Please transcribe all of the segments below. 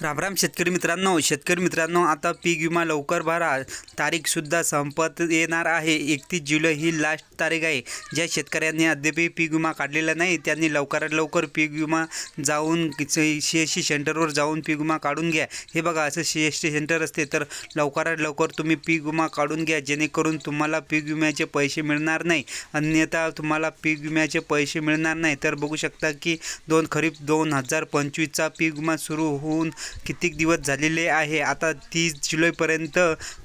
रामराम शेतकरी मित्रांनो शेतकरी मित्रांनो आता पीक विमा लवकर भरा. तारीखसुद्धा संपत येणार आहे. एकतीस जुलै ही लास्ट तारीख आहे. ज्या शेतकऱ्यांनी अद्यापही पीक विमा काढलेला नाही त्यांनी लवकरात लवकर पीक विमा जाऊन सी एस सी सेंटरवर जाऊन पीक विमा काढून घ्या. हे बघा असं सी एस टी सेंटर असते तर लवकरात लवकर तुम्ही पीक विमा काढून घ्या. जेणेकरून तुम्हाला पीक विम्याचे पैसे मिळणार नाही. अन्यथा तुम्हाला पीक विम्याचे पैसे मिळणार नाही. तर बघू शकता की दोन खरीप दोन हजार पंचवीसचा पीक विमा सुरू होऊन कितीक दिवस झालेले आहे? आता तीस जुलैपर्यंत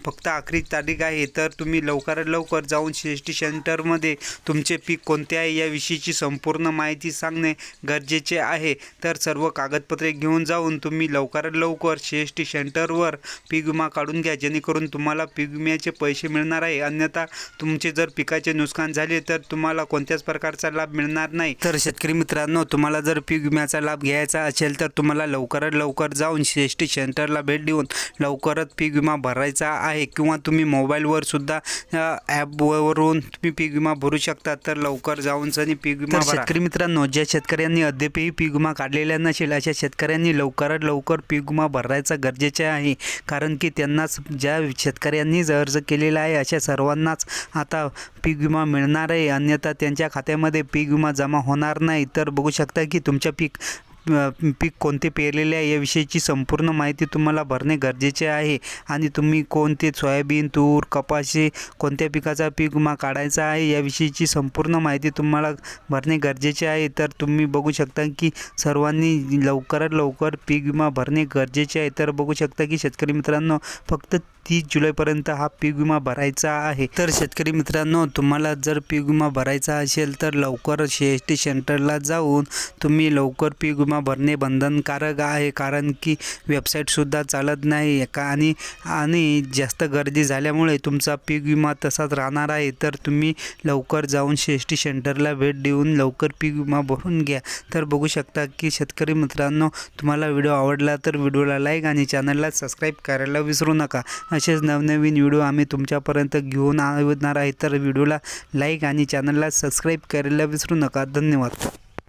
फक्त आखरी तारीख आहे. तर तुम्ही लवकरात लवकर जाऊन सी एस टी सेंटरमध्ये तुमचे पीक कोणते आहे याविषयीची संपूर्ण माहिती सांगणे गरजेचे आहे. तर सर्व कागदपत्रे घेऊन जाऊन तुम्ही लवकरात लवकर सी एस टी सेंटरवर पीक विमा काढून घ्या. जेणेकरून तुम्हाला पीक विम्याचे पैसे मिळणार आहे. अन्यथा तुमचे जर पिकाचे नुकसान झाले तर तुम्हाला कोणत्याच प्रकारचा लाभ मिळणार नाही. तर शेतकरी मित्रांनो तुम्हाला जर पीक विम्याचा लाभ घ्यायचा असेल तर तुम्हाला लवकरात लवकर जाऊन सी एस टी सेंटरला भेट देऊन लवकरच पीक विमा भरायचा आहे किंवा तुम्ही मोबाईलवर सुद्धा ॲपवरून तुम्ही पीक विमा भरू शकता तर लवकर जाऊन सनी पीक विमा. शेतकरी मित्रांनो ज्या शेतकऱ्यांनी अद्यापही पीक विमा काढलेला नसेल अशा शेतकऱ्यांनी लवकरात लवकर पीक विमा भरायचा गरजेचे आहे. कारण की त्यांनाच ज्या शेतकऱ्यांनी ज अर्ज केलेला आहे अशा सर्वांनाच आता पीक विमा मिळणार आहे. अन्यथा त्यांच्या खात्यामध्ये पीक विमा जमा होणार नाही. तर बघू शकता की तुमच्या पीक पीक कोणते पेरलेले आहे याविषयीची संपूर्ण माहिती तुम्हाला भरणे गरजेचे आहे. आणि तुम्ही कोणते सोयाबीन तूर कपाशी कोणत्या पिकाचा पीक विमा काढायचा आहे याविषयीची संपूर्ण माहिती तुम्हाला भरणे गरजेचे आहे. तर तुम्ही बघू शकता की सर्वांनी लवकरात लवकर पीक विमा भरणे गरजेचे आहे. तर बघू शकता की शेतकरी मित्रांनो फक्त तीस जुलैपर्यंत हा पीक विमा भरायचा आहे. तर शेतकरी मित्रांनो तुम्हाला जर पीक विमा भरायचा असेल तर लवकर सी एस टी सेंटरला जाऊन तुम्ही लवकर पीक विमा भरणे बंधनकारक आहे कारण की वेबसाईटसुद्धा चालत नाही. का आणि आणि जास्त गर्दी झाल्यामुळे तुमचा पीक विमा तसाच राहणार आहे. तर तुम्ही लवकर जाऊन सी एस टी सेंटरला भेट देऊन लवकर पीक विमा भरून घ्या. तर बघू शकता की शेतकरी मित्रांनो तुम्हाला व्हिडिओ आवडला तर व्हिडिओला लाईक आणि चॅनलला सबस्क्राईब करायला विसरू नका. असेच नवनवीन व्हिडिओ आम्ही तुमच्यापर्यंत घेऊन आणणार आहे. तर व्हिडिओला लाईक आणि चॅनलला सबस्क्राईब करायला विसरू नका. धन्यवाद.